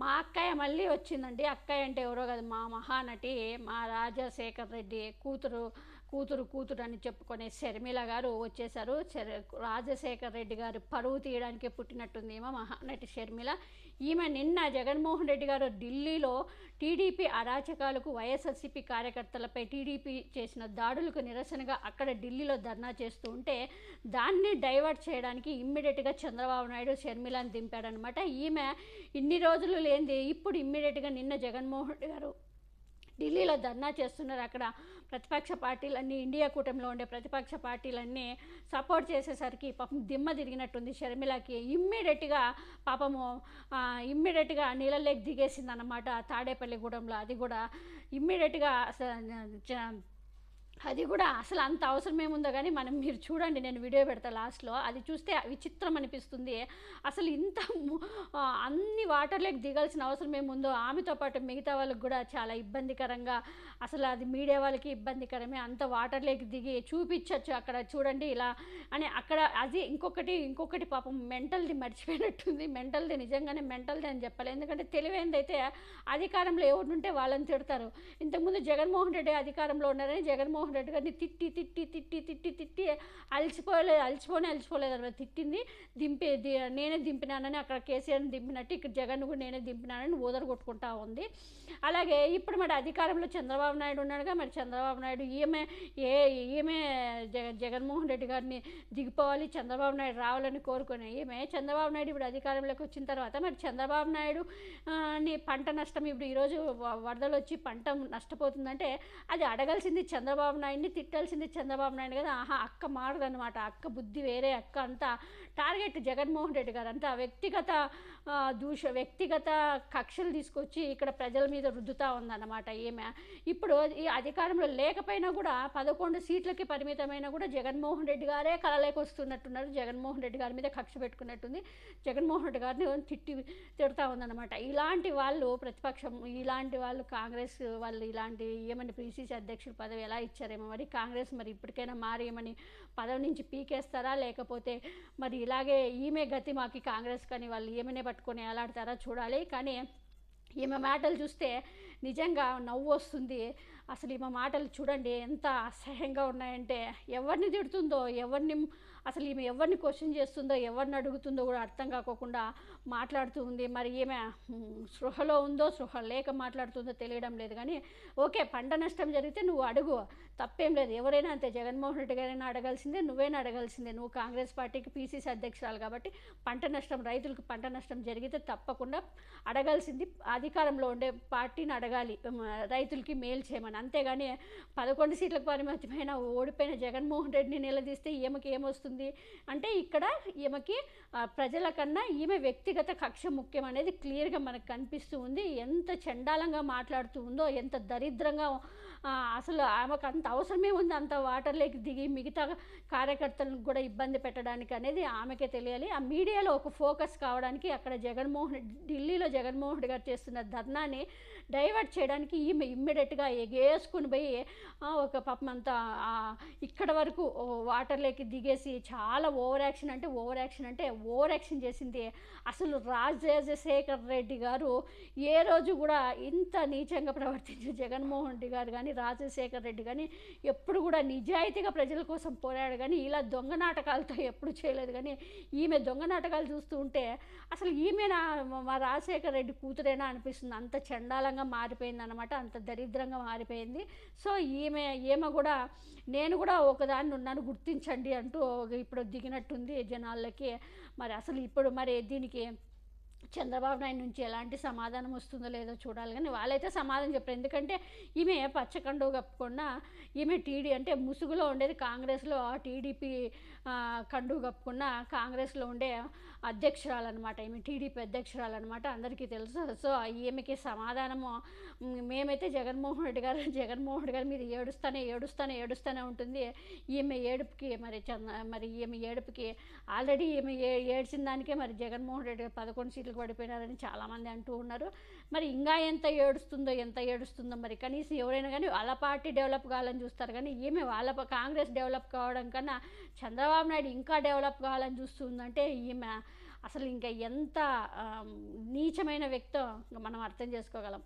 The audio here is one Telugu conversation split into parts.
మా అక్కయ్య మళ్ళీ వచ్చిందండి. అక్కయ్య అంటే ఎవరో కాదు మా మహానటి మా రాజశేఖర్ రెడ్డి కూతురు. కూతురు కూతురు అని చెప్పుకునే షర్మిల గారు వచ్చేసారు రాజశేఖర్ రెడ్డి గారు పరువు తీయడానికి పుట్టినట్టుంది ఏమో మహానటి షర్మిల ఈమె నిన్న జగన్మోహన్ రెడ్డి గారు ఢిల్లీలో టీడీపీ అరాచకాలకు వైఎస్ఆర్సీపీ కార్యకర్తలపై టీడీపీ చేసిన దాడులకు నిరసనగా అక్కడ ఢిల్లీలో ధర్నా చేస్తూ ఉంటే దాన్ని డైవర్ట్ చేయడానికి ఇమ్మీడియట్గా చంద్రబాబు నాయుడు షర్మిలను దింపాడనమాట. ఈమె ఇన్ని రోజులు లేనిది ఇప్పుడు ఇమ్మీడియట్గా నిన్న జగన్మోహన్ రెడ్డి గారు ఢిల్లీలో ధర్నా చేస్తున్నారు. అక్కడ ప్రతిపక్ష పార్టీలన్నీ ఇండియా కూటమిలో ఉండే ప్రతిపక్ష పార్టీలన్నీ సపోర్ట్ చేసేసరికి పాపం దిమ్మ తిరిగినట్టుంది షర్మిలకి. ఇమ్మీడియట్గా పాపము ఇమ్మీడియట్గా నీళ్ళలోకి దిగేసింది అనమాట తాడేపల్లిగూడెంలో. అది కూడా ఇమ్మీడియట్గా అది కూడా అసలు అంత అవసరం ఏముందో కానీ మనం మీరు చూడండి నేను వీడియో పెడతా లాస్ట్లో. అది చూస్తే విచిత్రం అనిపిస్తుంది. అసలు ఇంత అన్ని వాటర్లోకి దిగాల్సిన అవసరం ఏముందో ఆమెతో పాటు మిగతా వాళ్ళకి కూడా చాలా ఇబ్బందికరంగా అసలు అది మీడియా వాళ్ళకి ఇబ్బందికరమే అంత వాటర్లోకి దిగి చూపించవచ్చు అక్కడ చూడండి ఇలా అని అక్కడ అది ఇంకొకటి ఇంకొకటి పాపం మెంటల్ది మర్చిపోయినట్టుంది. మెంటల్ది నిజంగానే మెంటల్ది అని చెప్పాలి. ఎందుకంటే తెలివైందైతే అధికారంలో ఎవరు ఉంటే వాళ్ళని తిడతారు. ఇంతకుముందు జగన్మోహన్ రెడ్డి అధికారంలో ఉన్నారని జగన్మోహన్ రెడ్డి గారిని తిట్టి తిట్టి తిట్టి తిట్టి తిట్టి అలసిపోలేదు అలసిపోనే అలసిపోలేదు అనమాట. తిట్టింది దింపే ది- నేనే దింపినానని అక్కడ కేసీఆర్ని దింపినట్టు ఇక్కడ జగన్ కూడా నేనే దింపినానని ఊదర కొట్టుకుంటా ఉంది. అలాగే ఇప్పుడు మరి అధికారంలో చంద్రబాబు నాయుడు ఉన్నాడుగా మరి చంద్రబాబు నాయుడు ఈమె ఏ ఈమె జగ జగన్మోహన్ రెడ్డి గారిని దిగిపోవాలి చంద్రబాబు నాయుడు రావాలని కోరుకునే ఈమె చంద్రబాబు నాయుడు ఇప్పుడు అధికారంలోకి వచ్చిన తర్వాత మరి చంద్రబాబు నాయుడు ని పంట నష్టం ఇప్పుడు ఈరోజు వ- వరదలు వచ్చి పంట నష్టపోతుందంటే అది అడగాల్సింది చంద్రబాబు నాయుడిని తిట్టాల్సింది చంద్రబాబు నాయుడు కదా. ఆహా అక్క అనమాట అక్క బుద్ధి వేరే అక్క అంతా టార్గెట్ జగన్మోహన్ రెడ్డి గారు అంతా వ్యక్తిగత దూష వ్యక్తిగత కక్షలు తీసుకొచ్చి ఇక్కడ ప్రజల మీద రుద్దుతా ఉందన్నమాట. ఈమె ఇప్పుడు ఈ అధికారంలో లేకపోయినా కూడా పదకొండు సీట్లకి పరిమితమైన కూడా జగన్మోహన్ రెడ్డి గారే కలలేకొస్తున్నట్టున్నారు. జగన్మోహన్ రెడ్డి గారి మీద కక్ష పెట్టుకున్నట్టుంది. జగన్మోహన్ రెడ్డి గారిని తిట్టి తిడతా ఉందన్నమాట. ఇలాంటి వాళ్ళు ప్రతిపక్షం ఇలాంటి వాళ్ళు కాంగ్రెస్ వాళ్ళు ఇలాంటి ఏమని పిసిసి అధ్యక్షుల పదవి ఎలా ఇచ్చారేమో మరి కాంగ్రెస్ మరి ఇప్పటికైనా మారేయమని పదవి నుంచి పీకేస్తారా? లేకపోతే మరి ఇలాగే ఈమె గతి మాకి కాంగ్రెస్ కానీ వాళ్ళు ఏమనే పట్టుకొని ఎలాడతారా చూడాలి. కానీ ఈమె మాటలు చూస్తే నిజంగా నవ్వు వస్తుంది. అసలు ఈమె మాటలు చూడండి ఎంత అసహ్యంగా ఉన్నాయంటే ఎవరిని తిడుతుందో ఎవరిని అసలు ఈమె ఎవరిని క్వశ్చన్ చేస్తుందో ఎవరిని అడుగుతుందో కూడా అర్థం కాకోకుండా మాట్లాడుతూ ఉంది. మరి ఈమె సృహలో ఉందో సృహ లేక మాట్లాడుతుందో తెలియడం లేదు. కానీ ఓకే పంట నష్టం జరిగితే నువ్వు అడుగు. తప్పేం లేదు. ఎవరైనా అంతే జగన్మోహన్ రెడ్డి గారైనా అడగాల్సిందే నువ్వేనా అడగాల్సిందే. నువ్వు కాంగ్రెస్ పార్టీకి పీసీసీ అధ్యక్షురాలు కాబట్టి పంట నష్టం రైతులకు పంట నష్టం జరిగితే తప్పకుండా అడగాల్సింది. అధికారంలో ఉండే పార్టీని అడగాలి. రైతులకి మేలు చేయమని. అంతేగాని పదకొండు సీట్లకు పరిమితమైన ఓడిపోయిన జగన్మోహన్ రెడ్డిని నిలదీస్తే ఈమెకి ఏమొస్తుంది? అంటే ఇక్కడ ఈమెకి ప్రజల కన్నా ఈమె వ్యక్తిగత కక్ష ముఖ్యం అనేది క్లియర్గా మనకు కనిపిస్తూ ఉంది. ఎంత చండాలంగా మాట్లాడుతూ ఉందో ఎంత దరిద్రంగా అసలు ఆమెకు అంత అవసరమే ఉంది అంత వాటర్లోకి దిగి మిగతా కార్యకర్తలను కూడా ఇబ్బంది పెట్టడానికి అనేది ఆమెకే తెలియాలి. ఆ మీడియాలో ఒక ఫోకస్ కావడానికి అక్కడ జగన్మోహన్ ఢిల్లీలో జగన్మోహన్ రెడ్డి గారు చేస్తున్న ధర్నాని డైవర్ట్ చేయడానికి ఈమె ఇమ్మీడియట్గా ఎగేసుకుని పోయి ఒక పాపం అంతా ఇక్కడ వరకు వాటర్లోకి దిగేసి చాలా ఓవర్ యాక్షన్ అంటే ఓవర్ యాక్షన్ అంటే ఓవర్ యాక్షన్ చేసింది. అసలు రాజశేఖర్ రెడ్డి గారు ఏ రోజు కూడా ఇంత నీచంగా ప్రవర్తించిన జగన్మోహన్ రెడ్డి గారు కానీ రాజశేఖర్ రెడ్డి కానీ ఎప్పుడు కూడా నిజాయితీగా ప్రజల కోసం పోరాడు కానీ ఇలా దొంగ నాటకాలతో ఎప్పుడు చేయలేదు కానీ ఈమె దొంగ నాటకాలు చూస్తూ ఉంటే అసలు ఈమె నా మా రాజశేఖర్ రెడ్డి కూతురేనా అనిపిస్తుంది. అంత చండాలంగా మారిపోయింది అనమాట అంత దరిద్రంగా మారిపోయింది. సో ఈమె ఈమె కూడా నేను కూడా ఒకదాన్ని ఉన్నాను గుర్తించండి అంటూ ఇప్పుడు దిగినట్టుంది జనాలకి మరి అసలు ఇప్పుడు మరి దీనికి చంద్రబాబు నాయుడు నుంచి ఎలాంటి సమాధానం వస్తుందో లేదో చూడాలి. కానీ వాళ్ళైతే సమాధానం చెప్పారు. ఎందుకంటే ఈమె పచ్చకండు కప్పుకున్న ఈమె టీడీ అంటే ముసుగులో ఉండేది కాంగ్రెస్లో టీడీపీ కండు కప్పుకున్న కాంగ్రెస్లో ఉండే అధ్యక్షురాలన్నమాట ఈమె టీడీపీ అధ్యక్షురాలన్నమాట అందరికీ తెలుసు. సో ఈమెకి సమాధానము మేమైతే జగన్మోహన్ రెడ్డి గారు జగన్మోహన్ రెడ్డి గారి మీద ఏడుస్తానే ఏడుస్తానే ఏడుస్తూనే ఉంటుంది. ఈమె ఏడుపుకి మరి చంద మరి ఈమె ఏడుపుకి ఆల్రెడీ ఈమె ఏ ఏడ్చిన దానికే మరి జగన్మోహన్ రెడ్డి గారు పదకొండు సీట్లు పడిపోయినారని చాలామంది అంటూ ఉన్నారు. మరి ఇంకా ఎంత ఏడుస్తుందో ఎంత ఏడుస్తుందో మరి కనీసం ఎవరైనా కానీ వాళ్ళ పార్టీ డెవలప్ కావాలని చూస్తారు. కానీ ఈమె వాళ్ళ కాంగ్రెస్ డెవలప్ కావడం కన్నా చంద్రబాబు నాయుడు ఇంకా డెవలప్ కావాలని చూస్తుందంటే ఈమె అసలు ఇంకా ఎంత నీచమైన వ్యక్తో మనం అర్థం చేసుకోగలం.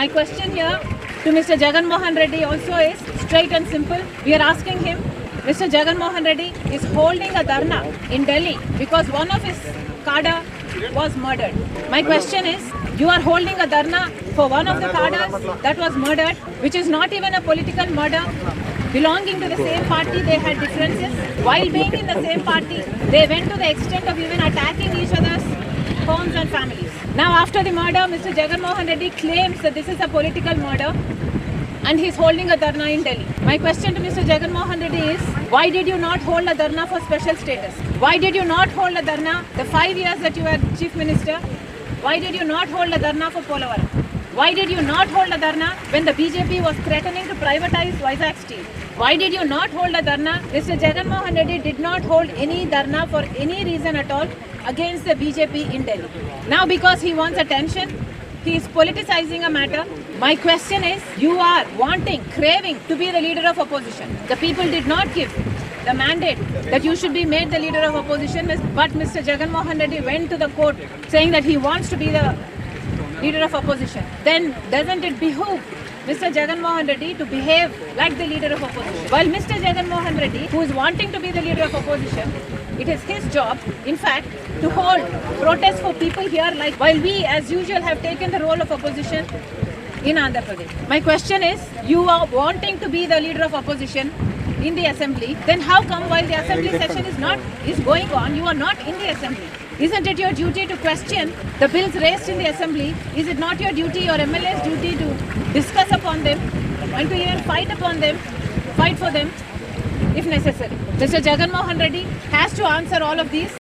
My question here to Mr. Jagan Mohan Reddy also is straight and simple. We are asking him, Mr. Jagan Mohan Reddy is holding a dharna in Delhi because one of his kada was murdered. My question is, you are holding a dharna for one of the kadas that was murdered, which is not even a political murder. Belonging to the same party, they had differences. While being in the same party, they went to the extent of even attacking each other's homes and families. Now, after the murder, Mr. Jagan Mohan Reddy claims that this is a political murder and he's holding a dharna in Delhi. My question to Mr. Jagan Mohan Reddy is why did you not hold a dharna for special status? Why did you not hold a dharna the five years that you were chief minister? Why did you not hold a dharna for Polavaram? Why did you not hold a dharna when the BJP was threatening to privatize Vizag Steel? Why did you not hold a dharna? Mr. Jagan Mohan Reddy did not hold any dharna for any reason at all against the BJP in Delhi. Now, because he wants attention, he is politicizing a matter. My question is, you are wanting, craving to be the leader of opposition. The people did not give the mandate that you should be made the leader of opposition, but Mr. Jagan Mohan Reddy went to the court saying that he wants to be the leader of opposition. Then doesn't it behoove Mr. Jagan Mohan Reddy to behave like the leader of opposition? While Mr. Jagan Mohan Reddy, who is wanting to be the leader of opposition, it is his job, in fact, to hold protests for people here, like while we, as usual, have taken the role of opposition in Andhra Pradesh. My question is, you are wanting to be the leader of opposition in the assembly, then how come while the assembly session is not is going on, you are not in the assembly? Isn't it your duty to question the bills raised in the assembly? Is it not your duty, your MLA's duty to discuss upon them and to even fight upon them, fight for them if necessary? Mr. Jagan Mohan Reddy has to answer all of these